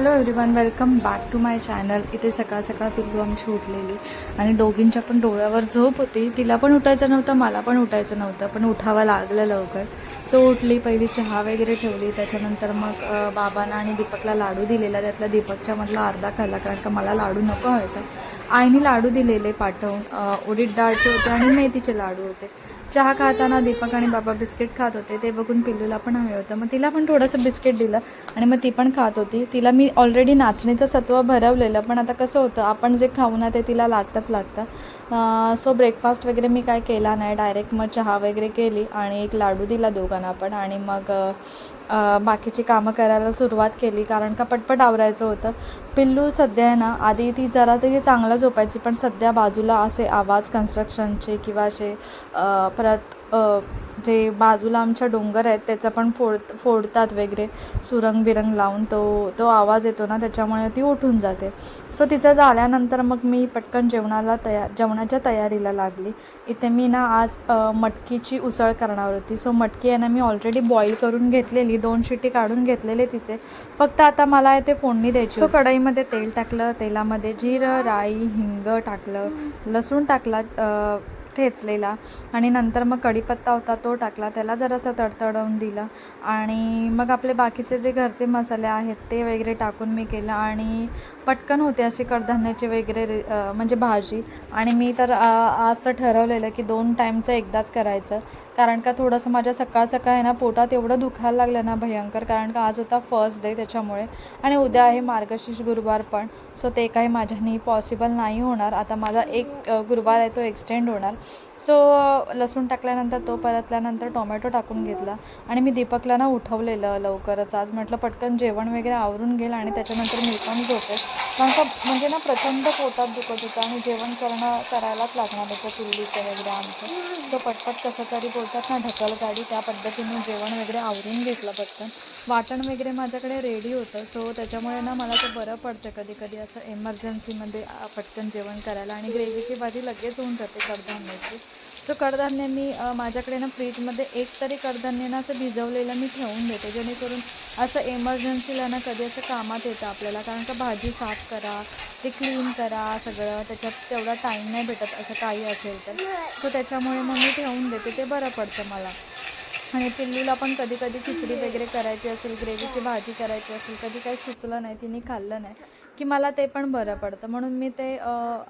Hello everyone welcome back to my channel इथे सकाळ सकाळ पिल्लू आमची उठलेली. आणि दोघींच्या पण डोळ्यावर झोप होती. तिला पण उठायचं नव्हतं मला पण उठायचं नव्हतं पण उठावं लागलं लवकर. सो उठली पहिली चहा वगैरे ठेवली. त्याच्यानंतर मग बाबांना आणि दीपकला लाडू दिलेला. त्यातला दीपकच्या म्हटलं अर्धा खाल्ला कारण का मला लाडू नको होता. आईने लाडू दिलेले पाठवून. उडीद डाळचे होते आणि मेथीचे लाडू होते. चहा खाताना दीपक आणि बाबा बिस्किट खात होते. ते बघून पिल्लूला पण हवे होतं. मग तिला पण थोडंसं बिस्किट दिलं आणि मग ती पण खात होती. तिला मी ऑलरेडी नाचणीचं सत्व भरवलेलं पण आता कसं होतं आपण जे खाऊ ना ते तिला लागतंच लागतं. सो ब्रेकफास्ट वगैरे मी काय केला नाही. डायरेक्ट मग चहा वगैरे केली आणि एक लाडू दिला दोघांना पण आणि मग बाकीची कामं करायला सुरुवात केली कारण का पटपट आवरायचं होतं. पिल्लू सध्या आहे ना आधी ती जरा तरी चांगलं झोपायची पण सध्या बाजूला असे आवाज कन्स्ट्रक्शनचे किंवा असे परत जे बाजूला आमच्या डोंगर आहेत त्याचं पण फोड फोडतात वगैरे. सुरंग बिरंग लावून तो तो आवाज येतो ना त्याच्यामुळे ती उठून जाते. सो तिचं झाल्यानंतर मग मी पटकन जेवणाला तयार जेवणाच्या तयारीला लागली. इथे मी ना आज मटकीची उसळ करणार होती. सो मटकी आहे ना मी ऑलरेडी बॉईल करून घेतलेली. दोन शिटी काढून घेतलेले तिचे. फक्त आता मला इथे फोडणी द्यायची सो कढईमध्ये तेल टाकलं तेलामध्ये जिरं राई हिंग टाकलं लसूण टाकला ठेचलेला. आणि नंतर मग कढीपत्ता होता तो टाकला. त्याला जरासं तडतडवून दिलं. आणि मग आपले बाकीचे जे घरचे मसाले आहेत ते वगैरे टाकून मी केलं. आणि पटकन होते असे कडधान्याचे वगैरे रे- म्हणजे भाजी. आणि मी तर आज तर ठरवलेलं की दोन टाईमचं एकदाच करायचं. कारण का थोडंसं माझ्या सकाळ सकाळ आहे ना पोटात एवढं दुखायला लागलं ना भयंकर कारण का आज होता फर्स्ट डे त्याच्यामुळे. आणि उद्या आहे मार्गशीर्ष गुरुवार पण सो ते काही माझ्यानी पॉसिबल नाही होणार. आता माझा एक गुरुवार आहे तो एक्सटेंड होणार. सो लसूण टाकल्यानंतर तो परतल्यानंतर टोमॅटो टाकून घेतला. आणि मी दीपकला ना उठवलेलं लवकरच. आज म्हटलं पटकन जेवण वगैरे आवरून गेलं आणि त्याच्यानंतर मी पण झोपेल. कारण म्हणजे ना प्रचंड पोटात दुखत होतं आणि जेवण करणं करायलाच लागणार होतं चुलीचं वगैरे आमचं. तो पटपट कसं तरी बोलतात ना ढकल गाडी त्या पद्धतीने जेवण वगैरे आवरून घेतलं पटकन. वाटण वगैरे माझ्याकडे रेडी होतं. सो त्याच्यामुळे ना मला ते बरं पडतं कधी कधी असं एमर्जन्सीमध्ये पटकन जेवण करायला. आणि ग्रेव्हीची भाजी लगेच होऊन जाते कडधान्याची. सो कडधान्य मी माझ्याकडे ना फ्रीजमध्ये एक तरी कडधान्य ना असं भिजवलेलं मी ठेवून देते. जेणेकरून असं एमर्जन्सीला ना कधी असं कामात येतं आपल्याला. कारण का भाजी साफ करा ते क्लीन करा सगळं त्याच्यात तेवढा टाईम नाही भेटत असं काही असेल तर. सो त्याच्यामुळे मग मी ठेवून देते ते बरं पडतं मला. आणि पिल्लूला पण कधी कधी खिचडी वगैरे करायची असेल ग्रेव्हीची भाजी करायची असेल कधी काही सुचलं नाही तिने खाल्लं नाही. की मला ते पण बरं पडतं. म्हणून मी ते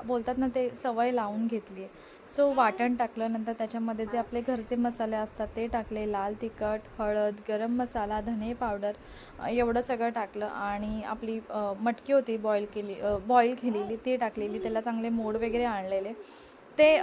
बोलतात ना ते सवय लावून घेतली आहे सो वाटण टाकलं नंतर त्याच्यामध्ये जे आपले घरचे मसाले असतात ते टाकले. लाल तिखट हळद गरम मसाला धने पावडर एवढं सगळं टाकलं. आणि आपली मटकी होती बॉईल केली बॉईल केलेली ती टाकलेली. त्याला चांगले मोड वगैरे आणलेले. ते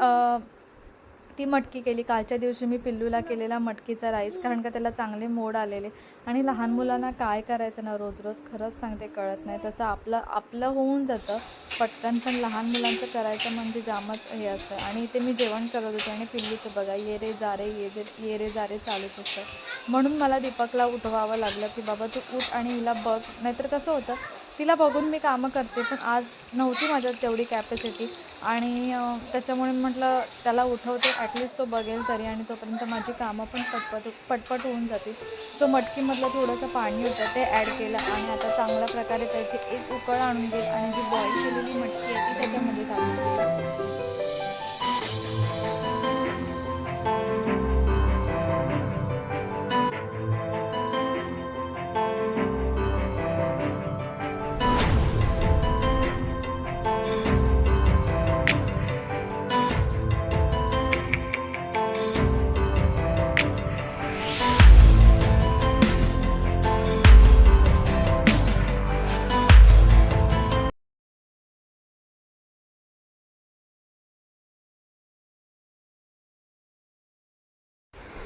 ती मटकी केली. कालच्या दिवशी मी पिल्लूला केलेला मटकीचा राईस कारण का त्याला चांगले मोड आलेले. आणि लहान मुलांना काय करायचं ना रोज रोज खरंच सांगते कळत नाही. तसं आपलं आपलं होऊन जातं. पटकन पण लहान मुलांचं करायचं म्हणजे जामच हे असतं. आणि इथे मी जेवण करत होते आणि पिल्लूचं बघा ये रे जा रे ये जे ये रे जा रे चालूच असतं. म्हणून मला दीपकला उठवावं लागलं की बाबा तू उठ आणि हिला बघ. नाहीतर कसं होतं तिला बघून मी कामं करते पण आज नव्हती माझ्यात तेवढी कॅपॅसिटी आणि त्याच्यामुळे म्हटलं त्याला उठवते ॲटलिस्ट तो बघेल तरी आणि तोपर्यंत माझी कामं पण पटपट पटपट होऊन जातील. सो मटकीमधलं थोडंसं पाणी होतं ते ॲड केलं आणि आता चांगल्या प्रकारे त्याची एक उकळ आणून देईल आणि जी बॉईल केलेली मटकी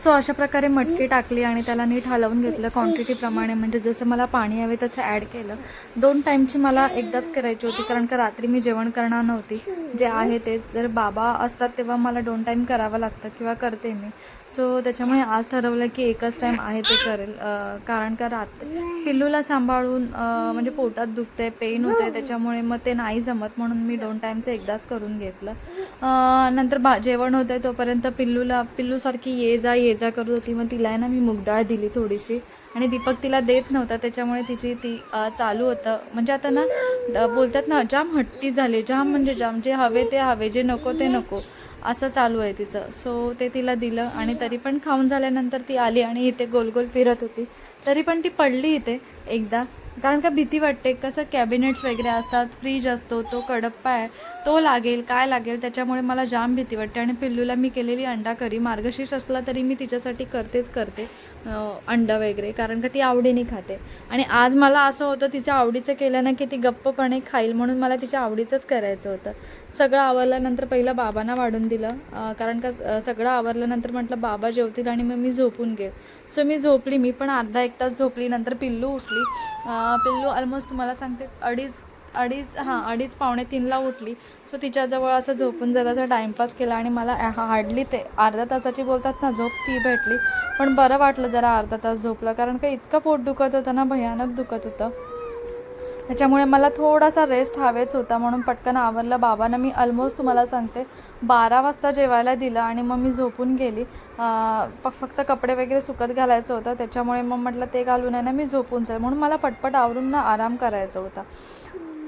सो अशा प्रकारे मटकी टाकली आणि त्याला नीट हलवून घेतलं क्वांटिटीप्रमाणे म्हणजे जसं मला पाणी हवे तसं ॲड केलं. दोन टाईमची मला एकदाच करायची होती कारण का रात्री मी जेवण करणार नव्हती. जे आहे ते जर बाबा असतात तेव्हा मला दोन टाईम करावं लागतं किंवा करते मी. सो त्याच्यामुळे आज ठरवलं की एकच टाईम आहे ते करेल. कारण का रात्री पिल्लूला सांभाळून म्हणजे पोटात दुखते पेन होते त्याच्यामुळे मग ते नाही जमत म्हणून मी दोन टाईमचं एकदाच करून घेतलं. नंतर बा जेवण होतं तोपर्यंत पिल्लूला पिल्लूसारखी ये जा ये जा करत होती. मग तिला आहे ना मी मुगडाळ दिली थोडीशी. आणि दीपक तिला देत नव्हता त्याच्यामुळे तिची ती चालू होतं. म्हणजे आता ना बोलतात ना जाम हट्टी झाली. जाम म्हणजे जाम जे हवे ते हवे जे नको ते नको. असं चालू आहे तिचं. सो ते तिला दिलं आणि तरी पण खाऊन झाल्यानंतर ती आली आणि इथे गोल गोल फिरत होती. तरी पण ती पडली इथे एकदा. कारण का भीती वाटते कसं कॅबिनेट्स वगैरे असतात फ्रीज असतो तो कडप्पा आहे तो लागेल काय लागेल त्याच्यामुळे मला जाम भीती वाटते. आणि पिल्लूला मी केलेली अंडा करी मार्गशीर्ष असला तरी मी तिच्यासाठी करतेच करते अंडा वगैरे कारण का ती आवडीने खाते. आणि आज मला असं होतं तिच्या आवडीचं केलं ना की ती गप्पपणे खाईल म्हणून मला तिच्या आवडीचंच करायचं होतं. सगळं आवरल्यानंतर पहिलं बाबांना वाढून दिलं कारण का सगळं आवरल्यानंतर म्हटलं बाबा जेवतील आणि मग मी झोपून घेईल. सो मी झोपली मी पण अर्धा एक तास झोपली नंतर पिल्लू उठली. पिल्लू ऑलमोस्ट तुम्हाला सांगते अडीच अडीच हां अडीच पावणे तीनला उठली. सो तिच्याजवळ असं झोपून जरासा टाईमपास केला आणि मला हार्डली ते अर्धा तासाची बोलतात ना झोप ती भेटली. पण बरं वाटलं जरा अर्धा तास झोपलं कारण का इतकं पोट दुखत होतं ना भयानक दुखत होतं. त्याच्यामुळे मला थोडासा रेस्ट हवेच होता म्हणून पटकन आवरलं. बाबांना मी ऑलमोस्ट तुम्हाला सांगते बारा वाजता जेवायला दिलं आणि मग मी झोपून गेली. प- फक्त कपडे वगैरे सुकत घालायचं होतं. त्याच्यामुळे मग म्हटलं ते घालून आहे ना मी झोपून जाईल. म्हणून मला पटपट आवरून ना आराम करायचा होता.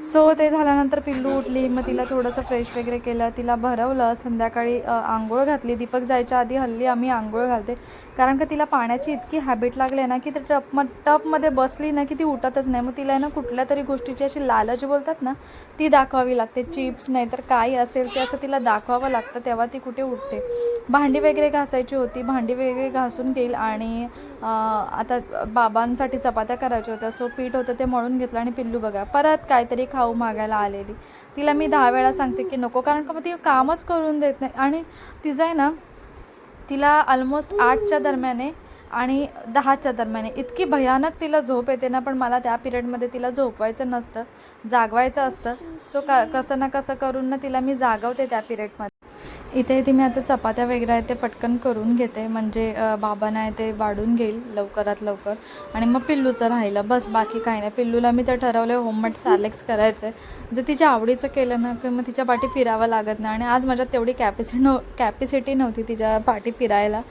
सो ते झाल्यानंतर पिल्लू उठली. मग तिला थोडंसं फ्रेश वगैरे केलं. तिला भरवलं. संध्याकाळी आंघोळ घातली. दीपक जायच्या आधी हल्ली आम्ही आंघोळ घालते. कारण का तिला पाण्याची इतकी हॅबिट लागली आहे ना की ते टप म टपमध्ये बसली ना की ती उठतच नाही. मग तिला आहे ना कुठल्या तरी गोष्टीची अशी लालच बोलतात ना ती दाखवावी लागते. चिप्स नाही तर काय असेल ते असं तिला दाखवावं लागतं तेव्हा ती कुठे उठते. भांडी वगैरे घासायची होती. भांडी वगैरे घासून घेईल आणि आता बाबांसाठी चपात्या करायच्या होत्या. सो पीठ होतं ते मळून घेतलं आणि पिल्लू बघा. परत काहीतरी खाऊ मागायला आलेली. तिला मी दहा वेळा सांगते की नको. कारण का मग ती कामच करून देत नाही. आणि तिचं आहे ना तिला ऑलमोस्ट आठच्या दरम्यान आहे आणि दहाच्या दरम्यान. इतकी भयानक तिला झोप येते ना पण मला त्या पिरियडमध्ये तिला झोपवायचं नसतं जागवायचं असतं. सो का कसं ना कसं करून ना तिला मी जागवते त्या पिरियडमध्ये इथे ती मी आता चपात्या वगैरे आहेत ते पटकन करून घेते. म्हणजे बाबांना आहे ते वाढून घेईल लवकरात लवकर. आणि मग पिल्लूचं राहिलं. बस बाकी काही नाही. पिल्लूला मी तर ठरवलं होममेड सॅलेक्स करायचं आहे जर तिच्या आवडीचं केलं ना की मग तिच्या पाठी फिरावं लागत नाही. आणि आज माझ्यात तेवढी कॅपॅसिटी नव कॅपॅसिटी नव्हती तिच्या पाठी फिरायला.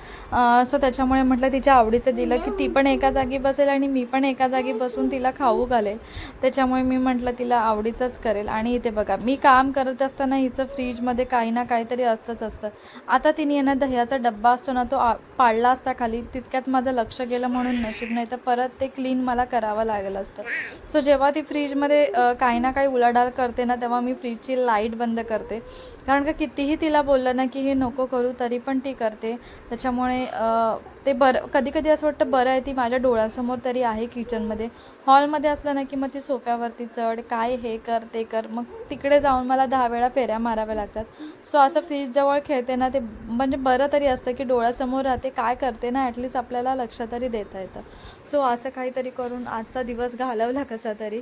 सो त्याच्यामुळे म्हटलं तिच्या आवडीचं दिलं की ती पण एका जागी बसेल आणि मी पण एका जागी बसून तिला खाऊ घालेल. त्याच्यामुळे मी म्हटलं तिला आवडीचंच करेल. आणि इथे बघा मी काम करत असताना हिचं फ्रीजमध्ये काही ना काहीतरी असतंच असतं. आता तिने ना दह्याचा डब्बा असतो ना तो आ- पाडला असता खाली तितक्यात माझं लक्ष गेलं म्हणून नशीब नाही तर परत ते क्लीन मला करावं लागलं असतं. सो जेव्हा ती फ्रीजमध्ये काही ना काही उलाढाल करते ना तेव्हा मी फ्रीजची लाइट बंद करते. कारण का कितीही तिला बोललं ना की हे नको करू तरी पण ती करते. त्याच्यामुळे ते बरं कधी कधी असं वाटतं बरं आहे ती माझ्या डोळ्यासमोर तरी आहे किचनमध्ये हॉलमध्ये असलं ना की मग ती सोफ्यावरती चढ काय हे कर ते कर मग तिकडे जाऊन मला दहा वेळा फेऱ्या माराव्या लागतात. सो असं फ्रीजजवळ खेळते ना ते म्हणजे बरं तरी असतं की डोळ्यासमोर राहते काय करते ना ॲटलीस्ट आपल्याला लक्ष तरी देता येतं. सो असं काहीतरी करून आजचा दिवस घालवला कसा तरी.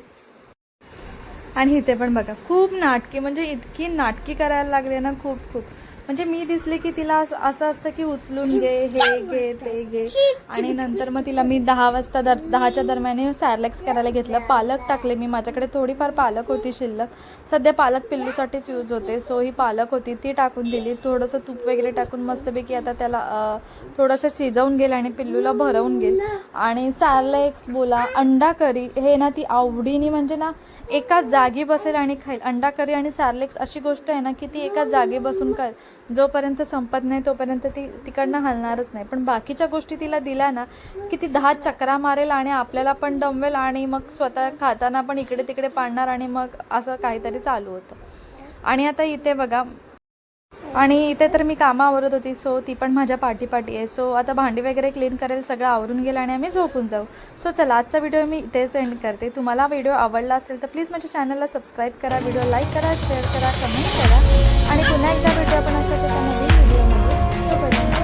आणि इथे पण बघा खूप नाटकी म्हणजे इतकी नाटकी करायला लागली ना खूप खूप. म्हणजे मी दिसले की तिला असं असं असतं की उचलून घे हे घे ते घे. आणि नंतर मग तिला मी दहा वाजता दर दहाच्या दरम्याने सॅरलेक्स करायला घेतलं. पालक टाकले मी. माझ्याकडे थोडीफार पालक होती शिल्लक. सध्या पालक पिल्लूसाठीच यूज होते. सो ही पालक होती. ती टाकून दिली. थोडंसं तूप वगैरे टाकून मस्तपैकी आता त्याला थोडंसं शिजवून गेलं आणि पिल्लूला भरवून गेल आणि सॅरलेक्स बोला अंडा करी हे ना ती आवडीने म्हणजे ना एका जागी बसेल आणि खाईल. अंडा करी आणि सॅरलेक्स अशी गोष्ट आहे ना की ती एका जागी बसून कर. जोपर्यंत संपत नाही तोपर्यंत ती तिकडनं हलणारच नाही. पण बाकीच्या गोष्टी तिला दिल्या ना की ती दहा चक्रा मारेल आणि आपल्याला पण दमवेल आणि मग स्वतः खाताना पण इकडे तिकडे पाडणार आणि मग असं काहीतरी चालू होतं. आणि आता इथे बघा आणि इथे तर मी कामं आवरत होती सो ती पण माझ्या पाठी पाठी आहे. सो आता भांडी वगैरे क्लीन करेल सगळं आवरून गेलं आणि आम्ही झोपून जाऊ. सो चला आजचा व्हिडिओ मी इथेच एंड करते. तुम्हाला व्हिडिओ आवडला असेल तर प्लीज माझ्या चॅनलला सबस्क्राईब करा व्हिडिओ लाईक करा शेअर करा कमेंट करा. आणि पुन्हा एकदा भेटू आपण अशाच एका नवीन व्हिडिओमध्ये तोपर्यंत